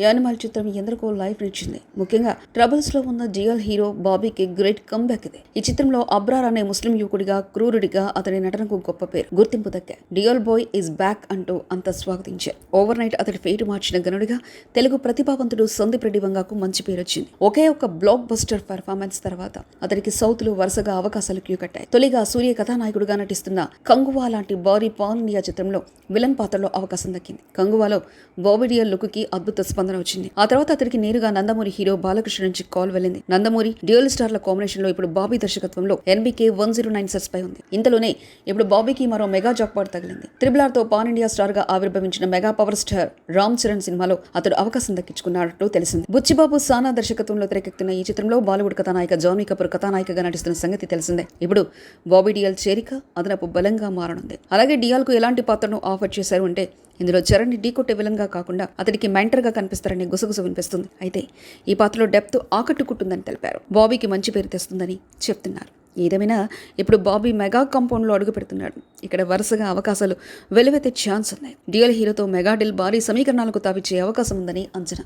Animal చిత్రం ఎందరికో life ఇచ్చింది. ముఖ్యంగా ట్రబుల్స్లో ఉన్న జియల్ హీరో బాబీకి గ్రేట్ కంబ్యాక్ ఇది. ఈ చిత్రంలో అబ్రార్ అనే ముస్లిం యువకుడిగా క్రూరుడిగా అతని నటనకు గొప్ప పేరు. గుర్తింపు దక్కా డియల్ బాయ్ ఇస్ బ్యాక్ అంటూ అంత స్వాగతించారు. ఓవర్ నైట్ అతడి ఫేటు మార్చిన గనుడిగా తెలుగు ప్రతిభావంతుడు సందీప్ రెడ్డి వంగాకు మంచి పేరు వచ్చింది. ఒకే ఒక బ్లాక్ బస్టర్ పర్ఫార్మెన్స్ తర్వాత అతనికి సౌత్లో వరుసగా అవకాశాలు క్యూ కట్టాయి. తొలిగా సూర్య కథానాయకుడిగా నటిస్తున్న కంగువా లాంటి బారీ పాన్ ఇండియా చిత్రంలో విలన్ పాత్రలో అవకాశం దక్కింది. కంగువాలో బాబిడియల్ లుక్కి అద్భుత స్పందన వచ్చింది. ఆ తర్వాత అతనికి నేరుగా నందమూరి హీరో బాలకృష్ణ నుంచి కాల్ వెళ్ళింది. నందమూరి డ్యూయల్ స్టార్ల కాంబినేషన్లో ఇప్పుడు బాబీ దర్శకత్వంలో NBK one zero nine sets పై ఉంది. ఇంతలోనే ఇప్పుడు బాబీకి మరో మెగా జాక్పాట్ తగిలింది. త్రిబుల్తో పాన్ ఇండియా స్టార్గా ఆవిర్భవించిన mega power star Ram Charan సినిమాలో అతడు అవకాశం దక్కించుకున్నట్టు తెలిసింది. బుచ్చిబాబు సానా దర్శకత్వంలో తెరకెక్కుతున్న ఈ చిత్రంలో బాలీవుడ్ కథానాయిక జాన్వీ కపూర్ కథానాయికగా నటిస్తున్న సంగతి తెలిసిందే. ఇప్పుడు బాబీ డియల్ చేరిక అదనపు బలంగా మారనుంది. అలాగే డియాల్కు ఎలాంటి పాత్రను ఆఫర్ చేశారు అంటే ఇందులో చరణ్ ఢీ కొట్టే కాకుండా అతడికి మెంటర్గా కనిపిస్తారని గుసగుస వినిపిస్తుంది. అయితే ఈ పాత్రలో డెప్త్ ఆకట్టుకుంటుందని తెలిపారు. బాబీకి మంచి పేరు తెస్తుందని చెప్తున్నారు. ఏదేమైనా ఇప్పుడు బాబీ మెగా కాంపౌండ్లో అడుగు పెడుతున్నాడు. ఇక్కడ వరుసగా అవకాశాలు వెలువెత్తే ఛాన్స్ ఉన్నాయి. డియల్ హీరోతో మెగా డిల్ భారీ సమీకరణాలకు తావిచ్చే అవకాశం ఉందని అంచనా.